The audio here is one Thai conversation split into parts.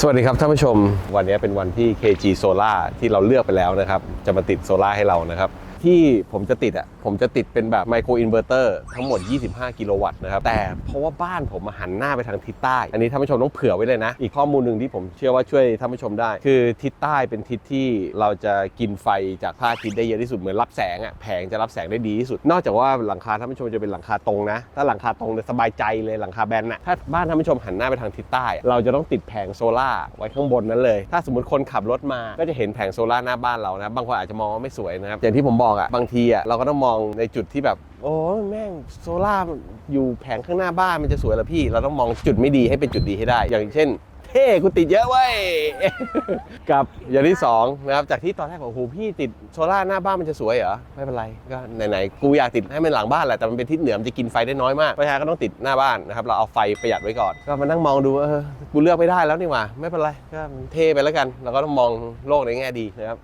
สวัสดีครับท่านผู้ชม วันนี้เป็นวันที่ KG Solar ที่เราเลือกไปแล้วนะครับ จะมาติดโซล่าให้เรานะครับ ที่ผมจะติดอะ ผมจะติดเป็นแบบไมโครอินเวอร์เตอร์ทั้งหมด 25 กิโลวัตต์นะครับ แต่เพราะว่าบ้านผมหันหน้าไปทางทิศใต้ อันนี้ท่านผู้ชมต้องเผื่อไว้เลยนะ อีกข้อมูลหนึ่งที่ผมเชื่อว่าช่วยท่านผู้ชมได้ คือทิศใต้เป็นทิศที่เราจะกินไฟจากพระอาทิตย์ได้เยอะที่สุดเหมือนรับแสงอะแผงจะรับแสงได้ดีที่สุด นอกจากว่าหลังคาท่านผู้ชมจะเป็นหลังคาตรงนะ ถ้าหลังคาตรงเนี่ยสบายใจเลยหลังคาแบนน่ะถ้าบ้านท่านผู้ชมหันหน้าไปทางทิศใต้ เราจะต้องติดแผงโซล่าไว้ข้างบนนั้นเลย ถ้าสมมติคนขับรถมาก็จะเห็นแผงโซล่าหน้าบ้านเรานะบางคนอาจจะมองว่าไม่สวยนะครับอย่างที่ผมบอกอะบางทีอะเราก็ต้องมองในจุดที่แบบ โอ้ยแม่งโซล่าร์อยู่แผงข้างหน้าบ้านมันจะสวยเหรอพี่ เราต้องมองจุดไม่ดีให้เป็นจุดดีให้ได้ อย่างเช่นเท่กูติดเยอะเว้ย กับอย่างที่สองนะครับจากที่ตอนแรกบอกโอ้โหพี่ติดโซล่าร์หน้าบ้านมันจะสวยเหรอ ไม่เป็นไรก็ไหนๆกูอยากติดให้มันหลังบ้านแหละแต่มันเป็นทิศเหนือมันจะกินไฟได้น้อยมากเพราะฉะนั้นก็ต้องติดหน้าบ้านนะครับเราเอาไฟประหยัดไว้ก่อน ก็มานั่งมองดูเออกูเลือกไม่ได้แล้วนี่หว่าไม่เป็นไรก็เท่ไปแล้วกัน เราก็ต้องมองโลกในแง่ดีนะครับ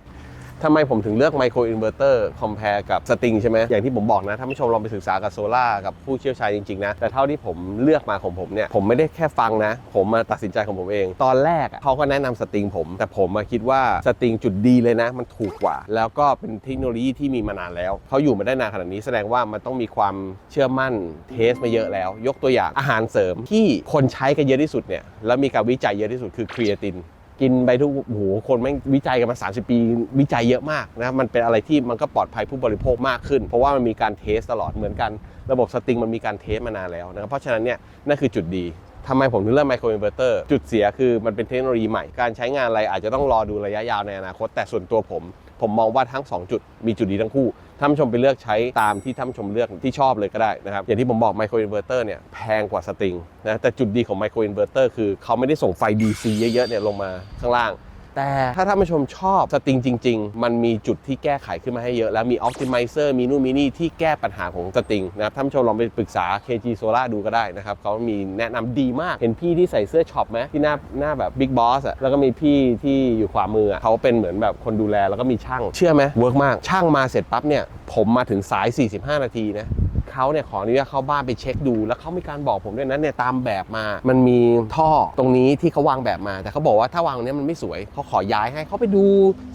ทำไมผมถึงเลือกไมโครอินเวอร์เตอร์คอมเพลกับสตริงใช่ไหมอย่างที่ผมบอกนะท่านผู้ชมลองไปศึกษากับโซล่ากับผู้เชี่ยวชาญจริงๆนะ แต่เท่าที่ผมเลือกมาของผมเนี่ย ผมไม่ได้แค่ฟังนะ ผมมาตัดสินใจของผมเอง ตอนแรกเขาก็แนะนำสตริงผม แต่ผมมาคิดว่าสตริงจุดดีเลยนะ มันถูกกว่า แล้วก็เป็นเทคโนโลยีที่มีมานานแล้ว เขาอยู่มาได้นานขนาดนี้แสดงว่ามันต้องมีความเชื่อมั่นเทสมาเยอะแล้ว ยกตัวอย่างอาหารเสริมที่คนใช้กันเยอะที่สุดเนี่ยแล้วมีการวิจัยเยอะที่สุดคือครีเอติน กินไปทุกโอ้โหคนแม่งวิจัยกันมา 30 ปี วิจัยเยอะมากนะมันเป็นอะไรที่มันก็ปลอดภัยผู้บริโภคมากขึ้น เพราะว่ามันมีการเทสตลอดเหมือนกัน ระบบสตริงมันมีการเทสมานานแล้วนะครับเพราะฉะนั้นเนี่ยนั่นคือจุดดี ทำไมผมถึงเลือกไมโครอินเวอร์เตอร์จุดเสียคือมันเป็นเทคโนโลยีใหม่ การใช้งานอะไรอาจจะต้องรอดูระยะยาวในอนาคต แต่ส่วนตัวผม ผมมองว่าทั้ง 2 จุดมีจุดดีทั้งคู่ท่านชมไปเลือกใช้ตามที่ท่านชมเลือกที่ชอบเลยก็ได้นะครับ อย่างที่ผมบอกไมโครอินเวอร์เตอร์เนี่ยแพงกว่าสตริงนะแต่จุดดีของไมโครอินเวอร์เตอร์คือเขาไม่ได้ส่งไฟ DC เยอะๆเนี่ยลงมาข้างล่าง แต่ถ้าท่านผู้ชมชอบสตริงจริง ๆ มันมีจุดที่แก้ไขขึ้นมาให้เยอะ แล้วมี Optimizer มีนู่นมีนี่ที่แก้ปัญหาของสตริงนะครับท่านผู้ชมลองไปปรึกษา KG Solar ดูก็ได้นะครับเขามีแนะนำดีมากเห็นพี่ที่ใส่เสื้อช็อปไหมที่หน้าหน้าแบบ Big Boss อะแล้วก็มีพี่ที่อยู่ขวามืออะเขาเป็นเหมือนแบบคนดูแลแล้วก็มีช่างเชื่อไหมเวิร์กมากช่างมาเสร็จปั๊บเนี่ยผมมาถึงสาย 45 นาทีนะ เขาเนี่ยขออนุญาตเข้าบ้านไปเช็คดู แล้วเขามีการบอกผมด้วยนะเนี่ยตามแบบมา มันมีท่อตรงนี้ที่เขาวางแบบมา แต่เขาบอกว่าถ้าวางเนี้ยมันไม่สวยเขาขอย้ายให้เขาไปดู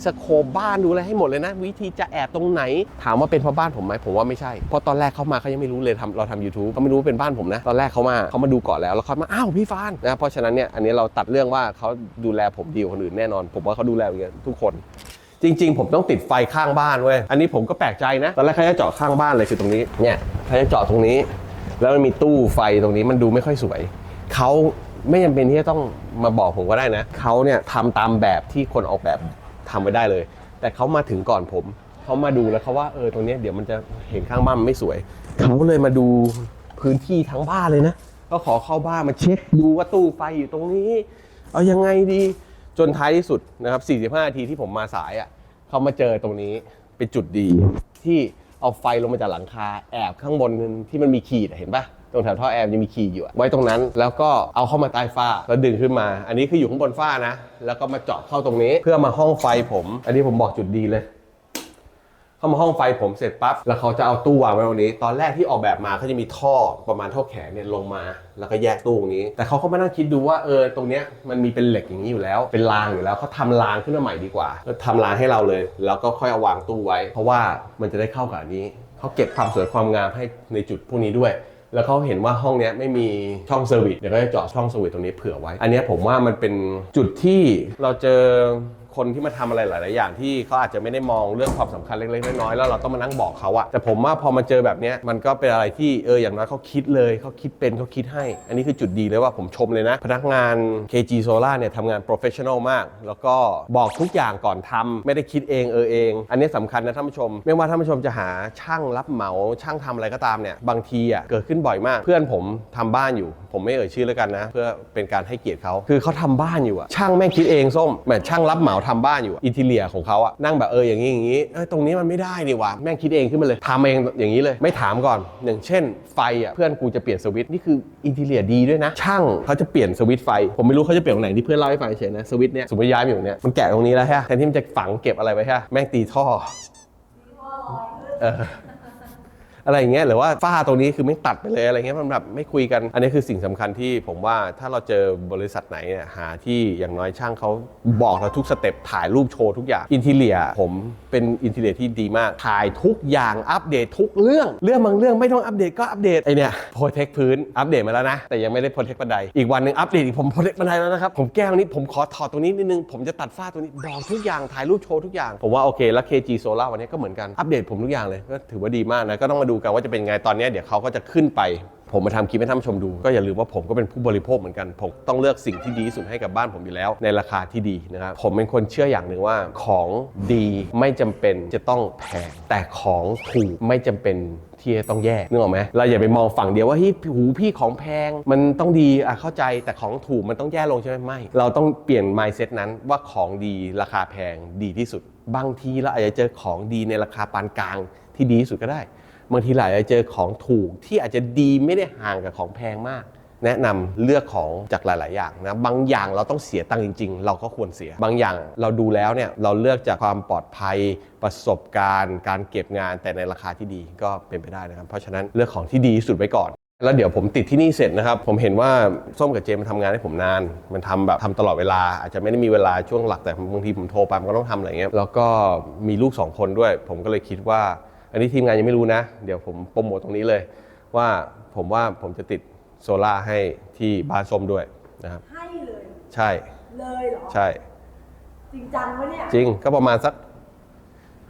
สโคปบ้านดูอะไรให้หมดเลยนะ วิธีจะแอบตรงไหน ถามว่าเป็นเพราะบ้านผมไหมผมว่าไม่ใช่เพราะตอนแรกเขามาเขายังไม่รู้เลยทำเราทำ YouTube เขาไม่รู้ว่าเป็นบ้านผมนะตอนแรกเขามาเขามาดูก่อนแล้วแล้วเขามาอ้าวพี่ฟานนะเพราะฉะนั้นเนี่ยอันนี้เราตัดเรื่องว่าเขาดูแลผมดีกว่าคนอื่นแน่นอน ผมว่าเขาดูแลอย่างทุกคน จริง ๆ ผมต้องติดไฟข้างบ้านเว้ย อันนี้ผมก็แปลกใจนะ ตอนแรกเขาจะเจาะข้างบ้านเลยคือตรงนี้ เนี่ยเขาจะเจาะตรงนี้ แล้วมันมีตู้ไฟตรงนี้มันดูไม่ค่อยสวย เขาไม่จำเป็นที่จะต้องมาบอกผมก็ได้นะ เขาเนี่ยทำตามแบบที่คนออกแบบทำไว้ได้เลย แต่เขามาถึงก่อนผม เขามาดูแล้วเขาว่าเออตรงเนี้ยเดี๋ยวมันจะเห็นข้างบ้านมันไม่สวย เขาเลยมาดูพื้นที่ทั้งบ้านเลยนะ ก็ขอเข้าบ้านมาเช็คดูว่าตู้ไฟอยู่ตรงนี้ เอายังไงดี จนท้ายที่สุดนะครับ 45 นาทีที่ผมมาสายอะเขามาเจอตรงนี้เป็นจุดดี ที่เอาไฟลงมาจากหลังคาแอบข้างบนที่มันมีขีดเห็นปะตรงแถวท่อแอร์ยังมีขีดอยู่ไว้ตรงนั้น แล้วก็เอาเข้ามาใต้ฝ้าแล้วดึงขึ้นมา อันนี้คืออยู่ข้างบนฝ้านะ แล้วก็มาเจาะเข้าตรงนี้ เพื่อมาห้องไฟผม อันนี้ผมบอกจุดดีเลย เข้ามาห้องไฟผมเสร็จปั๊บแล้วเขาจะเอาตู้วางไว้ตรงนี้ ตอนแรกที่ออกแบบมาเขาจะมีท่อประมาณเท่าแขนเนี่ยลงมา แล้วก็แยกตู้ตรงนี้ แต่เขาก็มานั่งคิดดูว่าเออตรงเนี้ยมันมีเป็นเหล็กอย่างนี้อยู่แล้ว เป็นรางอยู่แล้วเขาทำรางขึ้นมาใหม่ดีกว่าก็ทำรางให้เราเลย แล้วก็ค่อยเอาวางตู้ไว้ เพราะว่ามันจะได้เข้ากับอันนี้เขาเก็บความสวยความงามให้ในจุดพวกนี้ด้วยแล้วเขาเห็นว่าห้องเนี้ยไม่มีช่องเซอร์วิสเดี๋ยวก็จะเจาะช่องเซอร์วิสตรงนี้เผื่อไว้ อันนี้ผมว่ามันเป็นจุดที่เราเจอ คนที่มาทำอะไรหลาย ๆ อย่างที่เขาอาจจะไม่ได้มองเรื่องความสำคัญเล็ก ๆ น้อย ๆ แล้วเราต้องมานั่งบอกเขาอะแต่ผมว่าพอมาเจอแบบเนี้ยมันก็เป็นอะไรที่เอออย่างน้อยเขาคิดเลยเขาคิดเป็นเขาคิดให้ อันนี้คือจุดดีเลยว่าผมชมเลยนะ พนักงาน KG Solar เนี่ยทำงานโปรเฟชชั่นอลมาก แล้วก็บอกทุกอย่างก่อนทำไม่ได้คิดเองเออเอง อันนี้สำคัญนะท่านผู้ชม ไม่ว่าท่านผู้ชมจะหาช่างรับเหมาช่างทำอะไรก็ตามเนี่ยบางทีอะเกิดขึ้นบ่อยมาก เพื่อนผมทำบ้านอยู่ ผมไม่เอ่ยชื่อแล้วกันนะ เพื่อเป็นการให้เกียรติเขาคือเขาทำบ้านอยู่อะช่างแม่งคิดเองส้มแหมช่างรับเหมาทำบ้านอยู่อินทีเลียของเขาอะนั่งแบบเอออย่างนี้อย่างนี้เออตรงนี้มันไม่ได้ดีว่ะแม่งคิดเองขึ้นมาเลยทำเองอย่างนี้เลย ไม่ถามก่อน อย่างเช่น ไฟอะเพื่อนกูจะเปลี่ยนสวิตช์นี่คืออินทีเลียดีด้วยนะ ช่างเขาจะเปลี่ยนสวิตช์ไฟ ผมไม่รู้เขาจะเปลี่ยนตรงไหนที่เพื่อนเล่าให้ฟังเฉยนะสวิตช์เนี้ยสมมติย้ายมาอยู่เนี้ยมันแกะตรงนี้แล้วใช่ไหมแทนที่มันจะฝังเก็บอะไรไว้ใช่ไหมแม่งตีท่อ อะไรอย่างเงี้ยหรือว่าฝ้าตรงนี้คือไม่ตัดไปเลยอะไรเงี้ยมันแบบไม่คุยกัน อันนี้คือสิ่งสำคัญที่ผมว่าถ้าเราเจอบริษัทไหนเนี่ยหาที่อย่างน้อยช่างเขาบอกเราทุกสเต็ปถ่ายรูปโชว์ทุกอย่างอินทีเลียผมเป็นอินทีเลียที่ดีมาก ถ่ายทุกอย่างอัปเดตทุกเรื่องเรื่องบางเรื่องไม่ต้องอัปเดตก็อัปเดตไอเนี่ยโปรเทคพื้นอัปเดตมาแล้วนะ แต่ยังไม่ได้โปรเทคบันไดอีกวันหนึ่งอัปเดตอีกผมโปรเทคบันไดแล้วนะครับผมแก้ตรงนี้ผมขอถอดตรงนี้นิดนึงผมจะตัดฝ้าตรงนี้บอกทุกอย่างถ่ายรูปโชว์ทุกอย่างผมว่าโอเคแล้ว KG Solar วันนี้ก็เหมือนกันอัปเดตผมทุกอย่างเลยก็ถือว่าดีมากนะก็ต้องมาดูกันว่าจะเป็นไงตอนนี้เดี๋ยวเขาก็จะขึ้นไป ผมมาทำคลิปให้ท่านผู้ชมดูก็อย่าลืมว่าผมก็เป็นผู้บริโภคเหมือนกัน ผมต้องเลือกสิ่งที่ดีที่สุดให้กับบ้านผมอยู่แล้ว ในราคาที่ดีนะครับผมเป็นคนเชื่ออย่างหนึ่งว่าของดีไม่จำเป็นจะต้องแพงแต่ของถูกไม่จำเป็นที่จะต้องแย่นึกออกไหมเราอย่าไปมองฝั่งเดียวว่าเฮ้ยหูพี่ของแพงมันต้องดีอะเข้าใจแต่ของถูกมันต้องแย่ลงใช่ไหมไม่ เราต้องเปลี่ยน mindset นั้นว่าของดีราคาแพงดีที่สุด บางทีเราอาจจะเจอของดีในราคาปานกลางที่ดีที่สุดก็ได้ บางทีหลายจะเจอของถูกที่อาจจะดีไม่ได้ห่างกับของแพงมาก แนะนำเลือกของจากหลาย ๆ อย่างนะบางอย่างเราต้องเสียตังค์จริง ๆ เราก็ควรเสีย บางอย่างเราดูแล้วเนี่ยเราเลือกจากความปลอดภัยประสบการณ์ การเก็บงานแต่ในราคาที่ดีก็เป็นไปได้นะครับ เพราะฉะนั้นเลือกของที่ดีที่สุดไว้ก่อนแล้วเดี๋ยวผมติดที่นี่เสร็จนะครับ ผมเห็นว่าส้มกับเจมมันทำงานให้ผมนาน มันทำแบบทำตลอดเวลา อาจจะไม่ได้มีเวลาช่วงหลักแต่บางทีผมโทรไปมันก็ต้องทำอะไรเงี้ยแล้วก็มีลูกสองคนด้วย ผมก็เลยคิดว่า อันนี้ทีมงานยังไม่รู้นะ เดี๋ยวผมโปรโมทตรงนี้เลย ว่าผมว่าผมจะติดโซล่าร์ให้ที่บ้านส้มด้วยนะครับ ให้เลย ใช่ เลยเหรอ ใช่ จริงจังวะเนี่ย จริงก็ประมาณสัก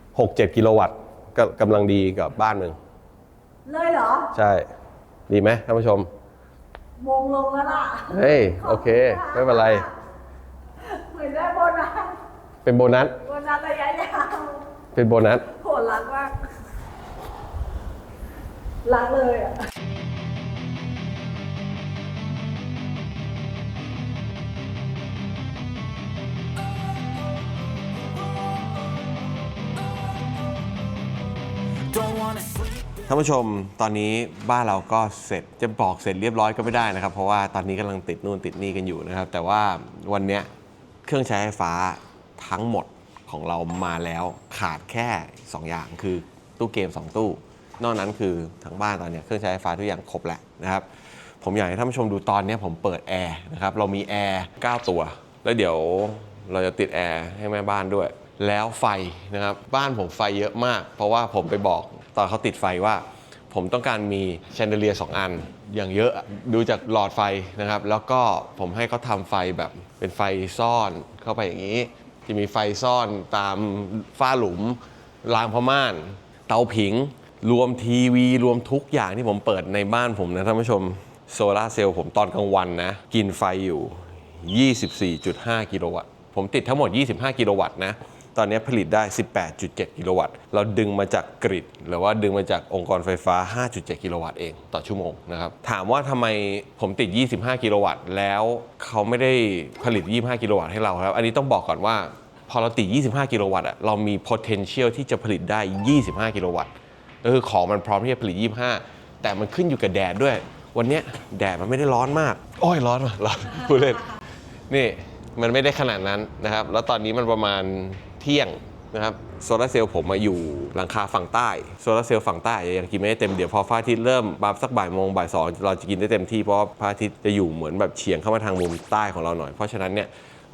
6-7 กิโลวัตต์ก็กำลังดีกับบ้านหนึ่ง เลยเหรอ ใช่ ดีไหมท่านผู้ชม มงลงแล้วล่ะเฮ้ย โอเค ไม่เป็นไร เหมือนได้โบนัส เป็นโบนัส โบนัสระยะยาวเป็นโบนัส โหดรักมาก รักเลยอะท่านผู้ชมตอนนี้บ้านเราก็เสร็จจะบอกเสร็จเรียบร้อยก็ไม่ได้นะครับ เพราะว่าตอนนี้กำลังติดนู่นติดนี่กันอยู่นะครับ แต่ว่าวันเนี้ยเครื่องใช้ไฟฟ้าทั้งหมดของเรามาแล้วขาดแค่ 2 อย่างคือตู้เกม 2 ตู้ นอกนั้นคือทั้งบ้านตอนนี้เครื่องใช้ไฟฟ้าทุกอย่างครบแล้วนะครับ ผมอยากให้ท่านผู้ชมดูตอนนี้ผมเปิดแอร์นะครับ เรามีแอร์9ตัว แล้วเดี๋ยวเราจะติดแอร์ให้แม่บ้านด้วย แล้วไฟนะครับ บ้านผมไฟเยอะมาก เพราะว่าผมไปบอกตอนเขาติดไฟว่า ผมต้องการมีแชนเดเลีย์สองอัน อย่างเยอะดูจากหลอดไฟนะครับ แล้วก็ผมให้เขาทำไฟแบบเป็นไฟซ่อนเข้าไปอย่างนี้จะมีไฟซ่อนตามฝ้าหลุมรางพม่าน เตาผิง รวมทีวีรวมทุกอย่างที่ผมเปิดในบ้านผมนะท่านผู้ชมโซลาร์เซลล์ผมตอนกลางวันนะ กินไฟอยู่ 24.5 กิโลวัตต์ ผมติดทั้งหมด 25 กิโลวัตต์นะ ตอนนี้ผลิตได้ 18.7 กิโลวัตต์ เราดึงมาจากกริดหรือว่าดึงมาจากองค์กรไฟฟ้า 5.7 กิโลวัตต์เองต่อชั่วโมงนะครับ ถามว่าทำไมผมติด 25 กิโลวัตต์ แล้วเขาไม่ได้ผลิต 25 กิโลวัตต์ให้เราครับ อันนี้ต้องบอกก่อนว่าพอเราติด 25 กิโลวัตต์อะเรามี potential ที่จะผลิตได้ 25 กิโลวัตต์ ก็คือของมันพร้อมที่จะผลิต 25 แต่มันขึ้นอยู่กับแดดด้วย วันเนี้ยแดดมันไม่ได้ร้อนมาก โอ้ยร้อนว่ะร้อน พูดเล่น นี่มันไม่ได้ขนาดนั้นนะครับ แล้วตอนนี้มันประมาณเที่ยงนะครับโซลาร์เซลล์ผมมาอยู่หลังคาฝั่งใต้โซลาร์เซลล์ฝั่งใต้ยังกินไม่ได้เต็มเดี๋ยวพอพระอาทิตย์เริ่มมาสักบ่ายโมงบ่ายสองเราจะกินได้เต็มที่เพราะว่าพระอาทิตย์จะอยู่เหมือนแบบเฉียงเข้ามาทางมุมใต้ของเราหน่อยเพราะฉะนั้นเนี่ย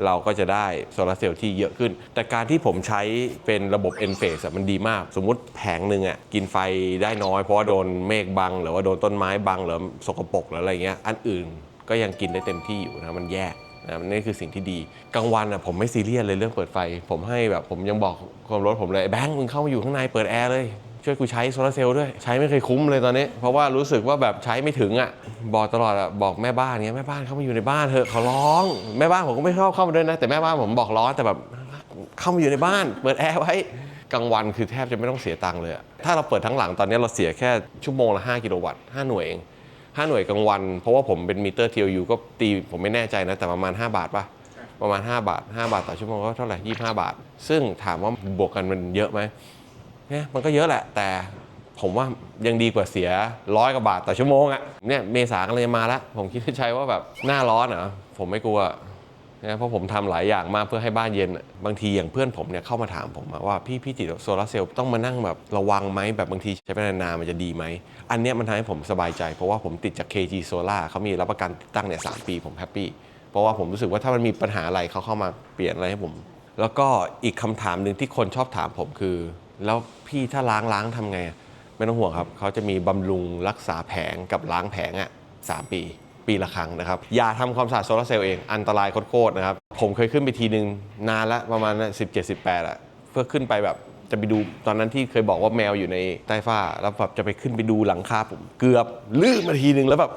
เราก็จะได้โซลาร์เซลล์ที่เยอะขึ้น แต่การที่ผมใช้เป็นระบบ n phase มันดีมาก สมมุติแผงหนึ่งอะกินไฟได้น้อยเพราะว่าโดนเมฆบัง หรือว่าโดนต้นไม้บังหรือสกปรกหรืออะไรเงี้ยอันอื่นก็ยังกินได้เต็มที่อยู่นะมันแยกนะนี่คือสิ่งที่ดีกลางวันอะผมไม่ซีเรียสเลยเรื่องเปิดไฟ ผมให้แบบผมยังบอกความรถผมเลยแบงค์มึงเข้ามาอยู่ข้างในเปิดแอร์เลย ช่วยกูใช้โซลาร์เซลล์ด้วย ใช้ไม่เคยคุ้มเลยตอนนี้ เพราะว่ารู้สึกว่าแบบใช้ไม่ถึงอะ บอกตลอดอะบอกแม่บ้านเนี้ยแม่บ้านเข้ามาอยู่ในบ้านเถอะขอร้อง แม่บ้านผมก็ไม่ชอบเข้ามาด้วยนะ แต่แม่บ้านผมบอกร้อนแต่แบบเข้ามาอยู่ในบ้าน เปิดแอร์ไว้กลางวันคือแทบจะไม่ต้องเสียตังค์เลย ถ้าเราเปิดทั้งหลังตอนนี้เราเสียแค่ชั่วโมงละ5กิโลวัตต์5หน่วยเอง5หน่วยกลางวัน เพราะว่าผมเป็นมิเตอร์ TOU ก็ตีผมไม่แน่ใจนะ แต่ประมาณ 5 บาทปะประมาณ 5 บาท 5 บาทต่อชั่วโมงก็เท่าไหร่25 บาท ซึ่งถามว่าบวกกันมันเยอะไหม นี่ยมันก็เยอะแหละ แต่ผมว่ายังดีกว่าเสียร้อยกว่าบาทต่อชั่วโมงอะเนี่ยเมษากำลังจะมาแล้ว ผมคิดในใจว่าแบบหน้าร้อนเหรอผมไม่กลัวนะเพราะผมทำหลายอย่างมากเพื่อให้บ้านเย็น บางทีอย่างเพื่อนผมเนี่ยเข้ามาถามผมว่าพี่พี่ติดโซลาร์เซลล์ต้องมานั่งแบบระวังไหมแบบบางทีใช้ไปนานๆมันจะดีไหม อันเนี้ยมันทำให้ผมสบายใจ เพราะว่าผมติดจาก KG Solar เขามีรับประกันติดตั้งเนี่ยสามปีผมแฮปปี้เพราะว่าผมรู้สึกว่าถ้ามันมีปัญหาอะไรเขาเข้ามาเปลี่ยนอะไรให้ผม แล้วก็อีกคำถามหนึ่งที่คนชอบถามผมคือ แล้วพี่ถ้าล้างล้างทำไงอะไม่ต้องห่วงครับ เขาจะมีบำรุงรักษาแผงกับล้างแผงอะสามปี ปีละครั้งนะครับ อย่าทำความสะอาดโซลาร์เซลล์เอง อันตรายโคตรๆนะครับ ผมเคยขึ้นไปทีนึงนานละประมาณ 17 18อะเพื่อขึ้นไปแบบจะไปดูตอนนั้นที่เคยบอกว่าแมวอยู่ในใต้ฝ้า แล้วแบบจะไปขึ้นไปดูหลังคาผมเกือบลื่นมาทีนึงแล้วแบบ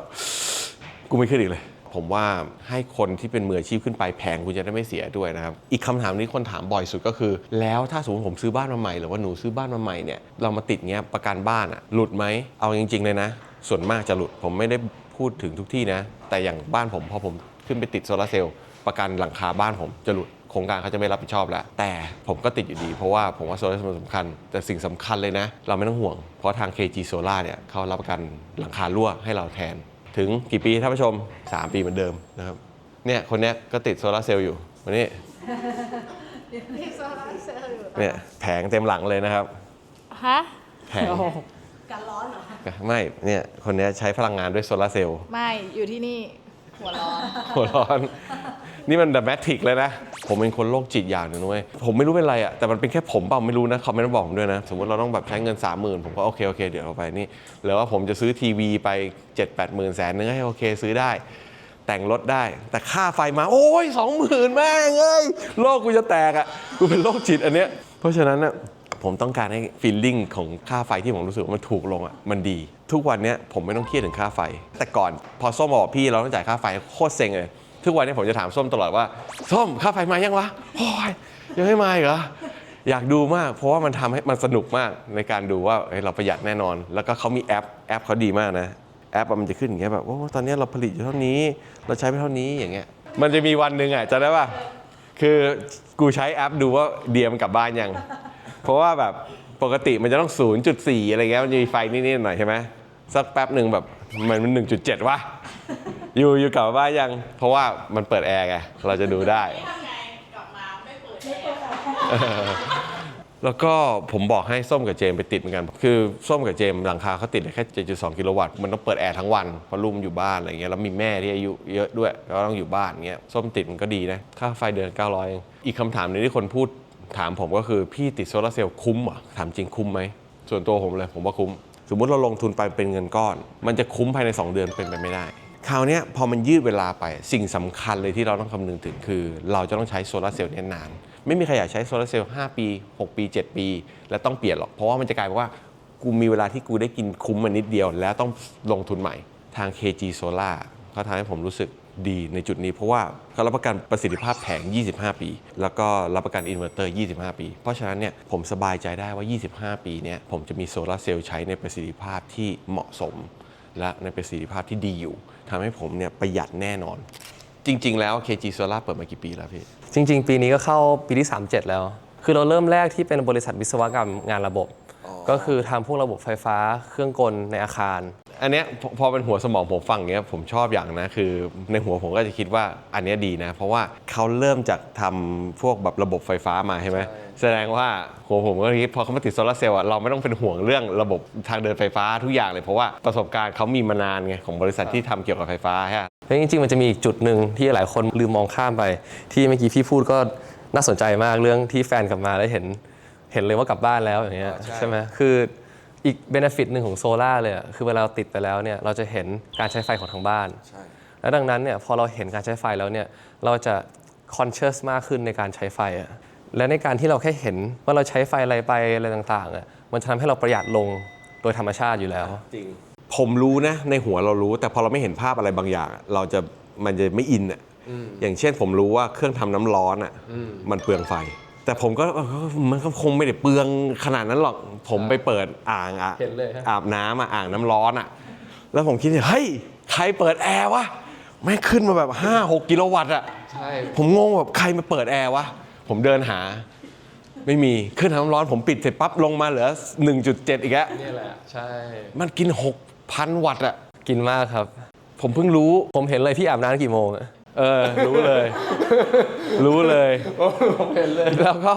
กูไม่ขึ้นอีกเลย ผมว่าให้คนที่เป็นมืออาชีพขึ้นไปแพงคุณจะได้ไม่เสียด้วยนะครับ อีกคำถามนี้คนถามบ่อยสุดก็คือ แล้วถ้าสมมติผมซื้อบ้านมาใหม่หรือว่าหนูซื้อบ้านมาใหม่เนี่ยเรามาติดเงี้ยประกันบ้านอะหลุดไหมเอาจริง ๆ เลยนะ ส่วนมากจะหลุดผมไม่ได้พูดถึงทุกที่นะ แต่อย่างบ้านผมพอผมขึ้นไปติดโซลาร์เซลล์ประกันหลังคาบ้านผมจะหลุดโครงการเขาจะไม่รับผิดชอบแล้ว แต่ผมก็ติดอยู่ดีเพราะว่าผมว่าโซลาร์เซลล์สำคัญ แต่สิ่งสำคัญเลยนะ เราไม่ต้องห่วง เพราะทาง KG Solar เนี่ยเขารับประกันหลังคารั่วให้เราแทน ถึงกี่ปีท่านผู้ชม 3 ปีเหมือนเดิมนะครับเนี่ยคนเนี้ยก็ติดโซลาร์เซลล์อยู่วันนี้มีโซลาร์เซลล์อยู่เนี่ยแผงเต็มหลังเลยนะครับ ฮะแผงกันร้อนเหรอ ไม่เนี่ยคนเนี้ยใช้พลังงานด้วยโซลาร์เซลล์ ไม่อยู่ที่นี่ หัวร้อน หัวร้อน นี่มันเดอะแมทริกเลยนะ ผมเป็นคนโรคจิตอย่างหนึ่งด้วยผมไม่รู้เป็นไรอะแต่มันเป็นแค่ผมเปล่าไม่รู้นะเขาไม่ได้บอกผมด้วยนะ สมมติเราต้องแบบใช้เงิน 3 0,000 ผมก็โอเคโอเคเดี๋ยวเอาไปนี่หรือว่าผมจะซื้อทีวีไป 7 8 0 0 0 0แสนนึงให้โอเคซื้อได้ แต่งรถได้ แต่ค่าไฟมาโอ้ยสองหมื่นแม่งเอ้ยโลกกูจะแตกอะกูเป็นโรคจิตอันเนี้ยเพราะฉะนั้นอะ ผมต้องการให้ฟีลลิ่งของค่าไฟที่ผมรู้สึกว่ามันถูกลงอะมันดี ทุกวันเนี้ยผมไม่ต้องเครียดถึงค่าไฟ แต่ก่อนพอส้มบอกพี่เราต้องจ่ายค่าไฟโคตรเซ็งเลยทุกวันนี้ผมจะถามส้มตลอดว่า ส้มค่าไฟมายังวะโอ้ยยังไม่มาอีกเหรออยากดูมาก เพราะว่ามันทำให้มันสนุกมากในการดูว่าเเราประหยัดแน่นอน แล้วก็เขามีแอปแอปเขาดีมากนะแอปมันจะขึ้นอย่างเงี้ยแบบโอ้ตอนนี้เราผลิตอยู่เท่านี้ เราใช้ไปเท่านี้อย่างเงี้ยมันจะมีวันหนึ่งอะจะได้ป่ะคือกูใช้แอปดูว่าเดียมกลับบ้านยัง เพราะว่าแบบปกติมันจะต้อง 0.4 อะไรเงี้ยมันจะมีไฟนิดๆหน่อยใช่ไหมสักแป๊บหนึ่งแบบมันมัน 1.7วะอยู่อยู่กลับบ้านยัง เพราะว่ามันเปิดแอร์ไงเราจะดูได้แล้วก็ผมบอกให้ส้มกับเจมไปติดเหมือนกัน คือส้มกับเจมหลังคาเขาติดได้แค่ 7.2 กิโลวัตต์ มันต้องเปิดแอร์ทั้งวันเพราะลุมอยู่บ้านอะไรเงี้ย แล้วมีแม่ที่อายุเยอะด้วย ก็ต้องอยู่บ้านเงี้ย ส้มติดมันก็ดีนะ ค่าไฟเดือน900เองอีกคำถามหนึงที่คนพูด ถามผมก็คือพี่ติดโซลาร์เซลล์คุ้มเหรอถามจริงคุ้มไหม ส่วนตัวผมเลยผมว่าคุ้ม สมมติเราลงทุนไปเป็นเงินก้อน มันจะคุ้มภายใน 2 เดือนเป็นไปไม่ได้ คราวนี้พอมันยืดเวลาไปสิ่งสำคัญเลยที่เราต้องคำนึงถึงคือ เราจะต้องใช้โซลาร์เซลล์เนี่ยนานไม่มีใครอยากใช้โซลาร์เซลล์5ปี 6 ปี 7 ปี แล้วต้องเปลี่ยนหรอก เพราะว่ามันจะกลายเป็นว่ากูมีเวลาที่กูได้กินคุ้มมานิดเดียว แล้วต้องลงทุนใหม่ทาง KG Solar เขาทำให้ผมรู้สึก ดีในจุดนี้เพราะว่าเขารับประกันประสิทธิภาพแผง 25 ปี แล้วก็รับประกันอินเวอร์เตอร์ 25 ปี เพราะฉะนั้นเนี่ยผมสบายใจได้ว่า 25 ปีเนี่ยผมจะมีโซลาเซลล์ใช้ในประสิทธิภาพที่เหมาะสม และในประสิทธิภาพที่ดีอยู่ทำให้ผมเนี่ยประหยัดแน่นอน จริง ๆ แล้ว KG Solar เปิดมากี่ปีแล้วพี่ จริง ๆ ปีนี้ก็เข้าปีที่ 37 แล้ว คือเราเริ่มแรกที่เป็นบริษัทวิศวกรรมงานระบบ ก็คือทำพวกระบบไฟฟ้าเครื่องกลในอาคาร อันเนี้ยพอพอเป็นหัวสมองผมฟังเงี้ยผมชอบอย่างนะคือ ในหัวผมก็จะคิดว่าอันเนี้ยดีนะ เพราะว่าเขาเริ่มจากทำพวกแบบระบบไฟฟ้ามาใช่ไหมแสดงว่าหัวผมก็คิดพอเขามาติดโซลาร์เซลล์อะเราไม่ต้องเป็นห่วงเรื่องระบบทางเดินไฟฟ้าทุกอย่างเลยเพราะว่าประสบการณ์เขามีมานานไงของบริษัทที่ทำเกี่ยวกับไฟฟ้าใช่ปะแล้วจริงๆ มันจะมีอีกจุดหนึ่งที่หลายคนลืมมองข้ามไป ที่เมื่อกี้พี่พูดก็น่าสนใจมากเรื่องที่แฟนกลับมาแล้วเห็นเห็นเลยว่ากลับบ้านแล้วอย่างเงี้ยอ๋อใช่ใช่ไหมคืออีกเบนฟิตหนึ่งของโซลาร์เลยอะคือเวลาเราติดไปแล้วเนี่ยเราจะเห็นการใช้ไฟของทางบ้าน และดังนั้นเนี่ยพอเราเห็นการใช้ไฟแล้วเนี่ยเราจะ conscious มากขึ้นในการใช้ไฟอะและในการที่เราแค่เห็นว่าเราใช้ไฟอะไรไปอะไรต่างๆอะมันจะทำให้เราประหยัดลงโดยธรรมชาติอยู่แล้ว จริง ผมรู้นะ ในหัวเรารู้ แต่พอเราไม่เห็นภาพอะไรบางอย่างอะเราจะมันจะไม่อินอะอย่างเช่นผมรู้ว่าเครื่องทำน้ำร้อนอะมันเปลืองไฟ แต่ผมก็เออมันก็คงไม่ได้เปลืองขนาดนั้นหรอก ผมไปเปิดอ่างอะเห็นเลยฮะ อาบน้ำอะอ่างน้ำร้อนอะแล้วผมคิดเฮ้ยใครเปิดแอร์วะแม่งขึ้นมาแบบ 5 6 กิโลวัตต์อะใช่ ผมงงแบบใครมาเปิดแอร์วะ ผมเดินหา ไม่มีขึ้นน้ำร้อนผมปิดเสร็จปั๊บลงมาเหลือ 1.7 อีกแล้วนี่แหละ ใช่ มันกิน 6,000 วัตต์อะกินมากครับ ผมเพิ่งรู้ผมเห็นเลยพี่อาบน้ำกี่โมงอะ เออ รู้เลย รู้เลย แล้วก็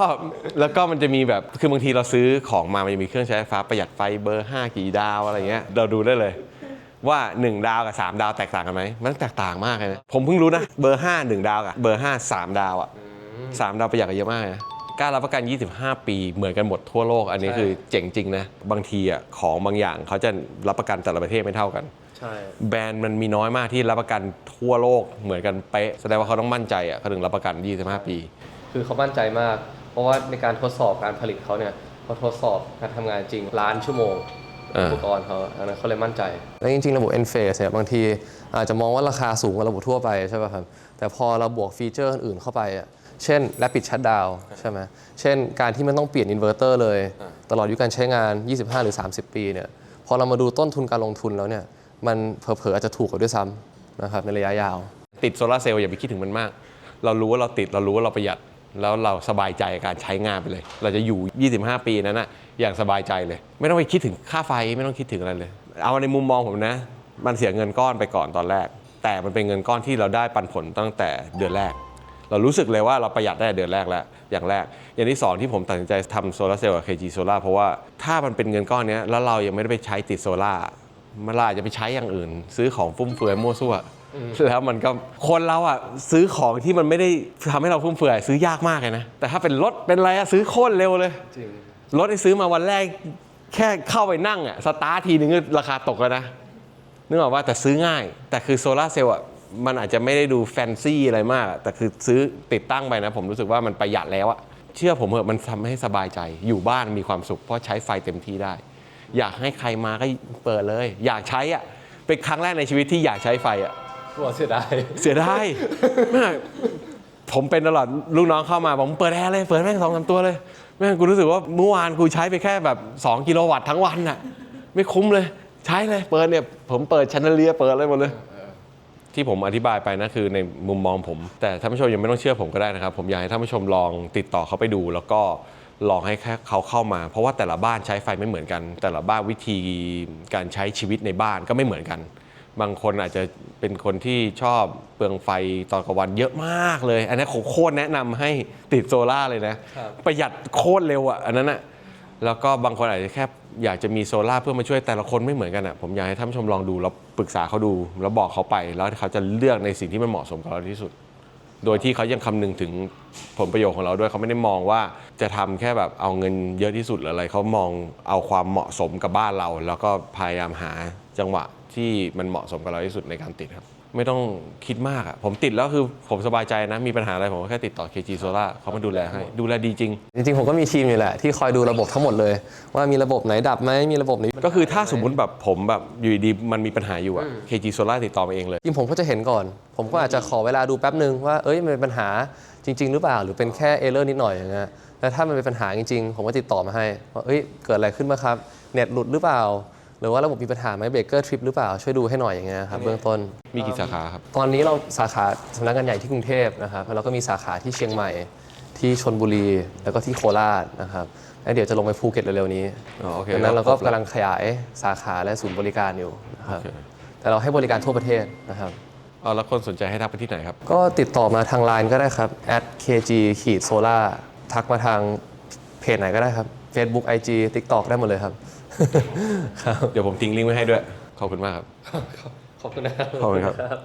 แล้วก็มันจะมีแบบคือบางทีเราซื้อของมามันจะมีเครื่องใช้ไฟฟ้าประหยัดไฟเบอร์ 5 กี่ดาวอะไรเงี้ยเราดูได้เลย ว่า 1 ดาวกับ 3 ดาวแตกต่างกันไหมมันแตกต่างมากเลยนะผมเพิ่งรู้นะเบอร์ 5 1 ดาวกับเบอร์ 5 3 ดาวอะสามดาวประหยัดกันเยอะมากนะกล้ารับประกัน 25 ปีเหมือนกันหมดทั่วโลก อันนี้คือเจ๋งจริงนะ บางทีอะของบางอย่างเขาจะรับประกันแต่ละประเทศไม่เท่ากันใช่ แบรนด์มันมีน้อยมากที่รับประกันทั่วโลกเหมือนกันเป๊ะแสดงว่าเขาต้องมั่นใจอะเขาถึงรับประกัน 25 ปี คือเขามั่นใจมาก เพราะว่าในการทดสอบการผลิตเขาเนี่ยเขาทดสอบการทำงานจริงล้านชั่วโมงอ่าอุปกรณ์เขาอันนั้นเขาเลยมั่นใจ แล้วจริงๆ ระบบ Enphase เนี่ยบางทีอาจจะมองว่าราคาสูงกว่าระบบทั่วไปใช่ป่ะครับ แต่พอเราบวกฟีเจอร์อื่นเข้าไปอะเช่น Rapid Shutdown ใช่ไหมเช่นการที่มันต้องเปลี่ยนอินเวอร์เตอร์เลย ตลอดอายุการใช้งาน 25 หรือ 30 ปีเนี่ย พอเรามาดูต้นทุนการลงทุนแล้วเนี่ย มันเผลอๆอาจจะถูกกว่าด้วยซ้ำนะครับในระยะยาว ติดโซลาร์เซลล์อย่าไปคิดถึงมันมาก เรารู้ว่าเราติดเรารู้ว่าเราประหยัด แล้วเราสบายใจกับการใช้งานไปเลย เราจะอยู่ 25 ปีนั้นนะอย่างสบายใจเลย ไม่ต้องไปคิดถึงค่าไฟไม่ต้องคิดถึงอะไรเลย เอาในมุมมองผมนะ มันเสียเงินก้อนไปก่อนตอนแรก แต่มันเป็นเงินก้อนที่เราได้ปันผลตั้งแต่เดือนแรก เรารู้สึกเลยว่าเราประหยัดได้เดือนแรกแล้วอย่างแรก อย่างที่สองที่ผมตัดสินใจทำโซลาร์เซลล์กับ KG Solar เพราะว่าถ้ามันเป็นเงินก้อนนี้แล้วเรายังไม่ได้ไปใช้ติดโซลา มันเราอาจจะไปใช้อย่างอื่น ซื้อของฟุ่มเฟือยมั่วซั่วแล้วมันก็คนเราอะซื้อของที่มันไม่ได้ทำให้เราฟุ่มเฟือยซื้อยากมากเลยนะ แต่ถ้าเป็นรถเป็นอะไรอะซื้อโคตรเร็วเลยจริงรถที่ซื้อมาวันแรก แค่เข้าไปนั่งอะสตาร์ททีนึงก็ราคาตกแล้วนะนึกออกว่าแต่ซื้อง่าย แต่คือโซลาร์เซลล์อะมันอาจจะไม่ได้ดูแฟนซีอะไรมากอะแต่คือซื้อติดตั้งไปนะ ผมรู้สึกว่ามันประหยัดแล้วอะเชื่อผมเถอะมันทำให้สบายใจอยู่บ้านมีความสุขเพราะใช้ไฟเต็มที่ได้ อยากให้ใครมาก็เปิดเลย อยากใช้อะเป็นครั้งแรกในชีวิตที่อยากใช้ไฟอะกลัวเสียดายเสียดายแม่งผมเป็นตลอดลูกน้องเข้ามาบอกมึงเปิดแอร์เลยเปิดแม่งสองสามตัวเลยแม่งกูรู้สึกว่าเมื่อวานกูใช้ไปแค่แบบ 2 กิโลวัตต์ทั้งวันน่ะ ไม่คุ้มเลย ใช้เลยเปิดเนี่ยผมเปิดชันเดเลียเปิดอะไรหมดเลยที่ผมอธิบายไปนะคือในมุมมองผม แต่ท่านผู้ชมยังไม่ต้องเชื่อผมก็ได้นะครับ ผมอยากให้ท่านผู้ชมลองติดต่อเขาไปดูแล้วก็ ลองให้แค่เขาเข้ามา เพราะว่าแต่ละบ้านใช้ไฟไม่เหมือนกัน แต่ละบ้านวิธีการใช้ชีวิตในบ้านก็ไม่เหมือนกัน บางคนอาจจะเป็นคนที่ชอบเปลืองไฟตอนกลางวันเยอะมากเลย อันนี้ผมโคตรแนะนำให้ติดโซล่าร์เลยนะครับประหยัดโคตรเร็วอะอันนั้นอะแล้วก็บางคนอาจจะแค่อยากจะมีโซล่าร์เพื่อมาช่วยแต่ละคนไม่เหมือนกันอะผมอยากให้ท่านผู้ชมลองดูแล้วปรึกษาเขาดู แล้วบอกเขาไปแล้วเขาจะเลือกในสิ่งที่มันเหมาะสมกับเราที่สุด โดยที่เขายังคำนึงถึงผลประโยชน์ของเราด้วยเขาไม่ได้มองว่าจะทำแค่แบบเอาเงินเยอะที่สุดหรืออะไรเขามองเอาความเหมาะสมกับบ้านเรา แล้วก็พยายามหาจังหวะที่มันเหมาะสมกับเราที่สุดในการติดครับ ไม่ต้องคิดมากอะผมติดแล้วคือผมสบายใจนะ มีปัญหาอะไรผมก็แค่ติดต่อ KG Solar เขามาดูแลให้ ดูแลดีจริง จริงๆ ผมก็มีทีมอยู่แหละ ที่คอยดูระบบทั้งหมดเลย ว่ามีระบบไหนดับไหมมีระบบไหนก็คือถ้าสมมุติแบบผมแบบอยู่ดีๆมันมีปัญหาอยู่อะ KG Solar ติดต่อมาเองเลย จริงผมก็จะเห็นก่อน ผมก็อาจจะขอเวลาดูแป๊บหนึ่งว่าเอ้ยมันเป็นปัญหาจริง ๆ หรือเปล่า หรือเป็นแค่เอเลอร์นิดหน่อยอย่างเงี้ยแล้วถ้ามันเป็นปัญหาจริงๆ ผมก็ติดต่อมาให้ว่าเอ้ยเกิดอะไรขึ้นมาครับเน็ตหลุดหรือเปล่า หรือว่าระบบมีปัญหาไหมเบรกเกอร์ทริปหรือเปล่า ช่วยดูให้หน่อยอย่างเงี้ยครับเบื้องต้น มีกี่สาขาครับ ตอนนี้เราสาขาสำนักงานใหญ่ที่กรุงเทพนะครับแล้วก็มีสาขาที่เชียงใหม่ที่ชนบุรีแล้วก็ที่โคราชนะครับแล้วเดี๋ยวจะลงไปภูเก็ตเร็วๆนี้อ๋อโอเคดังนั้นเราก็ครบแล้วกำลังขยายสาขาและศูนย์บริการอยู่นะครับโอเค แต่เราให้บริการทั่วประเทศนะครับ เอาแล้วคนสนใจให้ทักไปที่ไหนครับ ก็ติดต่อมาทาง Line ก็ได้ครับ @kg ขีดโซล่าทักมาทางเพจไหนก็ได้ครับ Facebook IG TikTok ได้หมดเลยครับ ครับ เดี๋ยวผมทิ้งลิงก์ไว้ให้ด้วย ขอบคุณมากครับ ขอบคุณนะครับ ขอบคุณครับครับ